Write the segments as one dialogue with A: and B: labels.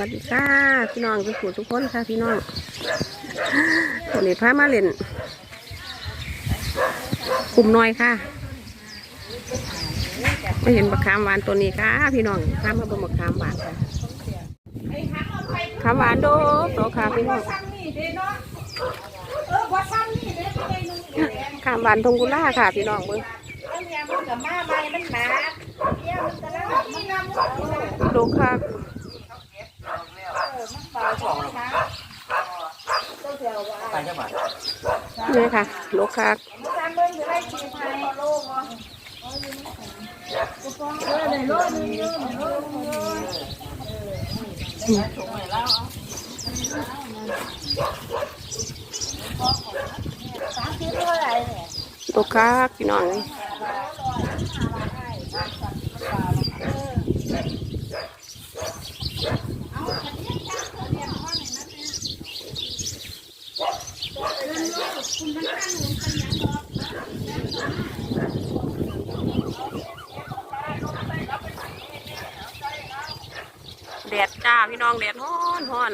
A: วัสดีค่ะ พี่น้องทุกผู้ทุกคนค่ะพี่น้องวันนี้พามาเล่นกลุ่มน้อยค่ะไม่เห็นบักขามหวานตัวนี้ค่ะ พี่น้องพามาเบิ่งบักขามหวานค่ะขามหวานโดโตค่ะพี่น้องขามหวานทงกุล่าค่ะ พี่น้องเบิ่งโดค่ะ นี่ค่ะโลค่ะโลค่ะพี่น้องเลย จ้าพี่น้องแดดฮ้อนฮ้อน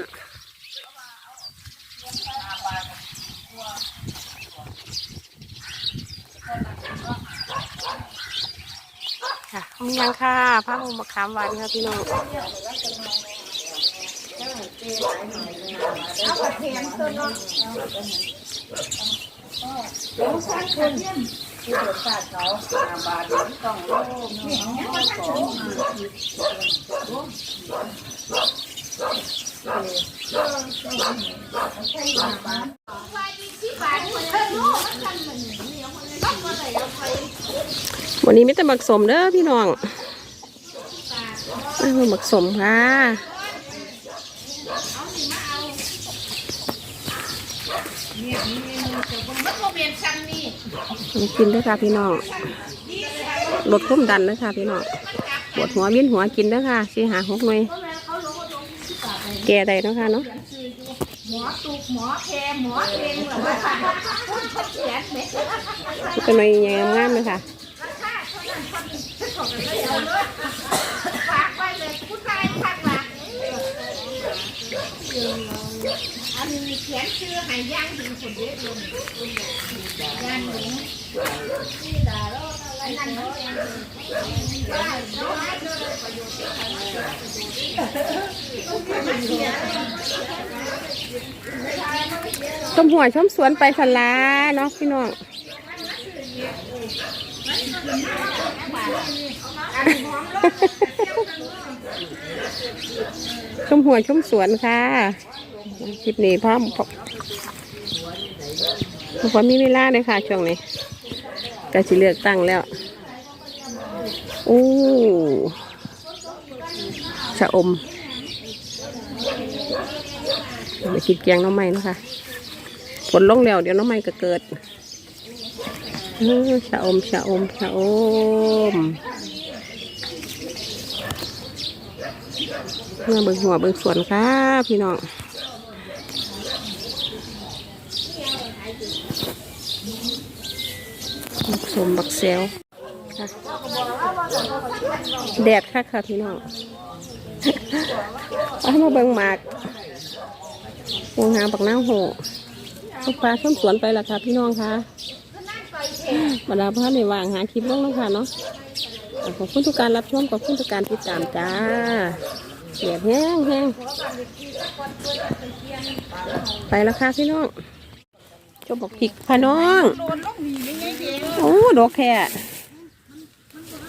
A: ค่ะมียังค่ะผ้าห่มมะขามหวานค่ะพี่น้อง วันนี้ไม่แต่หมักสมเด้อพี่น้องบักสมค่ะมากินเด้วยค่ะพี่น้องลดความดันเด้วยค่ะพี่น้องปวดหัวเวียนหัวกินเด้วยค่ะสีหาหกหน่วยแก่ใดเนาะค่ะเนาะ
B: หมอตุกหมอแพรหมอเพลงแบบว่าพูดเขาเขียนไหม
A: เป็นหน่วยใหญ่งามๆเลยค่ะ
B: ฝากไว้เลยผู้ชายข้างหลัง อันนี้เขียนชื่อให้ย่างถึงคนเดียวเลยย่างหนูอันนั้นมันยังได้น้อยเลยประโยชน์มันเขียน
A: ชมหัวชมสวนไปสลาเนาะพี่น้องชมหัวชมสวนค่ะ คลิปนี้พ่อพอพอมีเวลาเลยค่ะ ช่วงนี้ก็สิเลือกตั้งแล้วโอ้ชะอมไปกินแกงน้องไม้นะคะฝนลงแล้วเดี๋ยวน้องไม้ก็เกิดชะอมชะอมชะอมเมื่อเบิ่งหัวเบิ่งสวนค่ะพี่น้องบัก สมบักเซลค่ะแดดค่ะค่ะพี่น้องเอามาเบิ่งหมากวงหาบักน้าโหลูกปลาส้มสวนไปละค่ะพี่น้องค่ะบรรดาพ่อในว่างหาคลิปลงแล้วค่ะเนาะขอบคุณทุกการรับชมขอบคุณทุกการติดตามจ้าเสียบแห้งแห้งไปแล้วค่ะพี่น้องจบบอกผิกพะน้อง
B: โดนลูกหนียังไงเดียว
A: โอ้ดอกแค่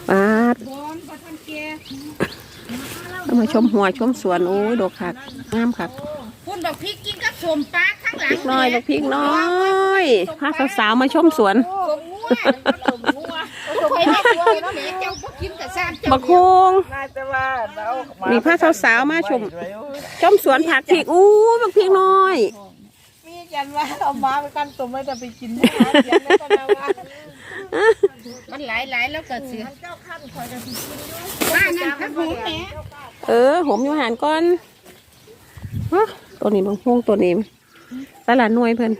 A: ปาด
B: บอลประทันแก
A: เอามาชมหัวชมสวนโอ้ยดอกคักงามคัก
B: คุณบอกพี่กินกับสมปลาข้างหลั
A: พ
B: ง
A: ริกน้อยดอกพริกน้อยพาสาวๆมาชมสวน
B: สมงัวสมงัวสมไปได้ตัวแล้วเนี่ยเจ้าก็กินกับซานเจ้า
A: บักฮง
C: น่าจะว่าเรา
A: นี่พาสาวๆมาชมชมสวนผักพริกอู้บักพริกน้อย
C: มีกันว่าเอามาไปกันตัวไม่จะไปกินนะเสียงแล้วก็นะว่า
B: มันหลายหลายๆแล้วก็เสือ
C: เจ้าขั้นคอยจะกิน
B: ว่านั่นพระหูแหม
A: เออผมอยู่หันก่อนฮะตัวนี้บักฮงตัวนี้ตลาดหน่วยเพิ่น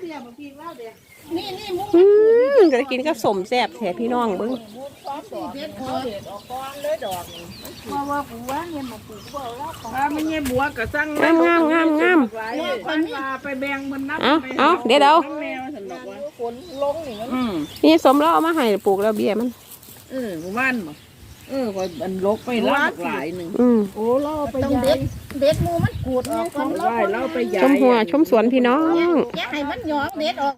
B: นี่นี่มุ้ง
A: อืมจะกินกับสมแซ่บแถพี่น้องเบิ้ง
C: บูดซอ
B: เด็ดหัว
D: เด็ดออกก้อนเลยดอกนี่
B: ว่าว่ากูว่าเนี่ยมาปลูกบ่แล้วของ
D: ถ้ามันเนี่ยบัวก็สั่ง
A: งามงามงามงาม
D: หลายเลยมันว่าไปแบ่งมันนับ
A: เอาเอาเดี๋ยวเดี๋ยว
D: น้ำแมวฉันบอกว่า
B: ฝนลงนี่มัน
D: อืม
A: นี่สมแล้วเอามาให้ปลูกแล้วเบี้ยมัน
D: เออหมู่บ้านบ่เออคอยอันลกไปลากหลายหนึ่ง
A: อืม
D: โอ้เราไป
B: ต้องเด็ดเด็ดหมูมันกูดออกก่อน
D: ไหว้เราไปย
A: ชมหัวชมสวนพี่น้อง
B: อย่าให้มันหยอกเด็ดออก